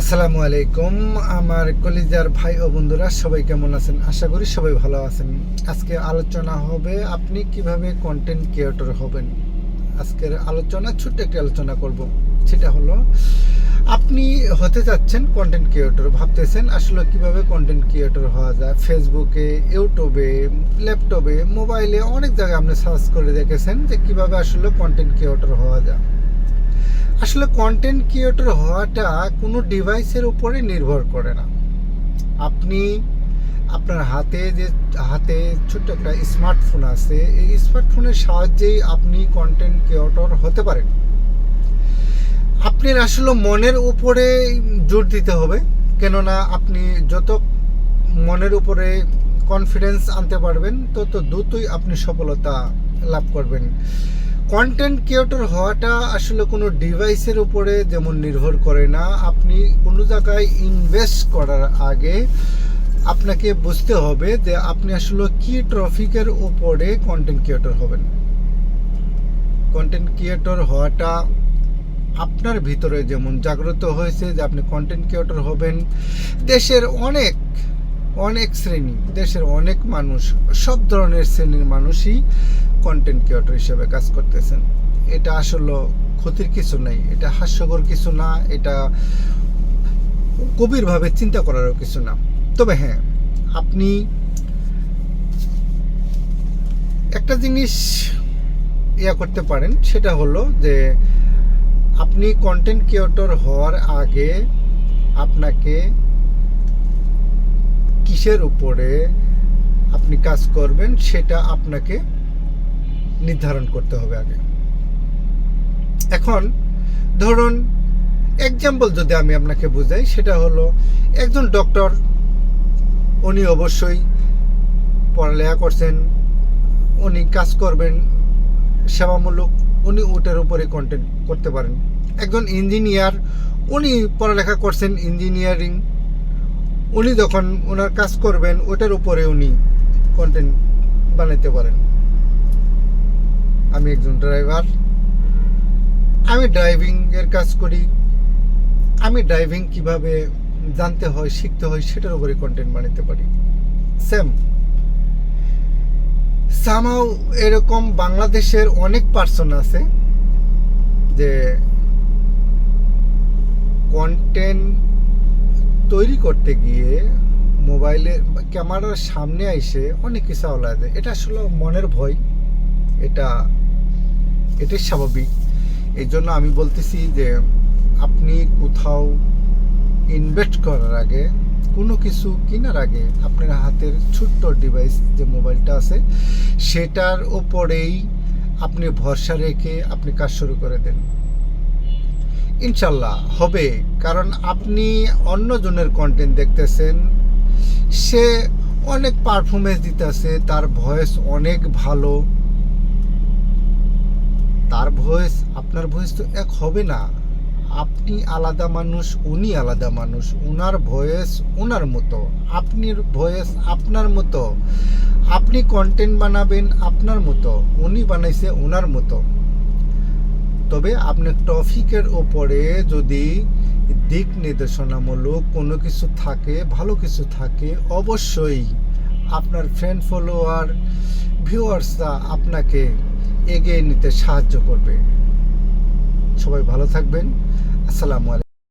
আসসালামু আলাইকুম, আমার কলিজার ভাই ও বন্ধুরা, সবাই কেমন আছেন? আশা করি সবাই ভালো আছেন। আজকে আলোচনা হবে আপনি কীভাবে কন্টেন্ট ক্রিয়েটর হবেন। আজকের আলোচনা, ছোট্ট একটি আলোচনা করব। সেটা হলো, আপনি হতে যাচ্ছেন কন্টেন্ট ক্রিয়েটর ভাবতেছেন আসলে কীভাবে কন্টেন্ট ক্রিয়েটর হওয়া যায়? ফেসবুকে ইউটিউবে ল্যাপটপে মোবাইলে অনেক জায়গায় আপনি সার্চ করে দেখেছেন যে কীভাবে আসলে কন্টেন্ট ক্রিয়েটর হওয়া যায়। আসলে কন্টেন্ট ক্রিয়েটর হওয়াটা কোনো ডিভাইসের উপরে নির্ভর করে না। আপনি আপনার হাতে যে, হাতে ছোট্ট একটা স্মার্টফোন আছে, এই স্মার্টফোনের সাহায্যেই আপনি কন্টেন্ট ক্রিয়েটর হতে পারেন। আপনার আসলে মনের উপরে জোর দিতে হবে, কেননা আপনি যত মনের উপরে কনফিডেন্স আনতে পারবেন, তত দ্রুতই আপনি সফলতা লাভ করবেন। কন্টেন্ট ক্রিয়েটর হওয়াটা আসলে কোনো ডিভাইসের উপরে যেমন নির্ভর করে না, আপনি কোনো জায়গায় ইনভেস্ট করার আগে আপনাকে বুঝতে হবে যে আপনি আসলে কি ট্রফিকের উপরে কন্টেন্ট ক্রিয়েটর হবেন। কন্টেন্ট ক্রিয়েটর হওয়াটা আপনার ভিতরে যেমন জাগ্রত হয়েছে যে আপনি কন্টেন্ট ক্রিয়েটর হবেন, দেশের অনেক অনেক শ্রেণি, দেশের অনেক মানুষ, সব ধরনের শ্রেণির মানুষই কন্টেন্ট ক্রিয়েটর হিসেবে কাজ করতেছেন। এটা আসলে ক্ষতির কিছু নাই, এটা হাস্যকর কিছু না, এটা গভীরভাবে চিন্তা করারও কিছু না। তবে হ্যাঁ আপনি একটা জিনিস ইয়া করতে পারেন, সেটা হলো যে আপনি কন্টেন্ট ক্রিয়েটর হওয়ার আগে আপনাকে কিসের উপরে আপনি কাজ করবেন সেটা আপনাকে নির্ধারণ করতে হবে আগে। এখন ধরুন এক্সাম্পল যদি আমি আপনাকে বুঝাই, সেটা হলো একজন ডক্টর উনি অবশ্যই পড়ালেখা করছেন, উনি কাজ করবেন, সেবামূলক, উনি ওটার উপরে কন্টেন্ট করতে পারেন। একজন ইঞ্জিনিয়ার উনি পড়ালেখা করছেন ইঞ্জিনিয়ারিং উনি যখন ওনার কাজ করবেন, ওটার উপরে উনি কন্টেন্ট বানাইতে পারেন। আমি একজন ড্রাইভার আমি ড্রাইভিং এর কাজ করি। আমি ড্রাইভিং কীভাবে জানতে হয়, শিখতে হয়, সেটার উপরে কন্টেন্ট বানাতে পারি। সেম সামাও এরকম বাংলাদেশের অনেক পার্সন আছে যে কন্টেন্ট তৈরি করতে গিয়ে মোবাইলের ক্যামেরার সামনে এসে অনেক কিছু আওলা যায় এটা আসলে মনের ভয়। এটা, এটাই স্বাভাবিক। এই জন্য আমি বলতেছি যে আপনি কোথাও ইনভেস্ট করার আগে, কোনো কিছু কেনার আগে আপনার হাতের ছোট্ট ডিভাইস যে মোবাইলটা আছে, সেটার ওপরেই আপনি ভরসা রেখে আপনি কাজ শুরু করে দেন। ইনশাল্লাহ হবে। কারণ আপনি অন্যজনের কন্টেন্ট দেখতেছেন, সে অনেক পারফরমেন্স দিতেছে, তার ভয়েস অনেক ভালো। তার ভয়েস আপনার ভয়েস তো এক হবে না। আপনি আলাদা মানুষ, উনি আলাদা মানুষ। ওনার ভয়েস ওনার মতো আপনির ভয়েস আপনার মতো। আপনি কন্টেন্ট বানাবেন আপনার মতো, উনি বানাইছে ওনার মতো। তবে আপনার টপিকের ওপরে যদি দিক নির্দেশনামূলক কোনো কিছু থাকে, ভালো কিছু থাকে, অবশ্যই আপনার ফ্রেন্ড ফলোয়ার ভিউয়ার্সরা আপনাকে এগিয়ে নিতে সাহায্য করবে। সবাই ভালো থাকবেন। আসসালামু আলাইকুম।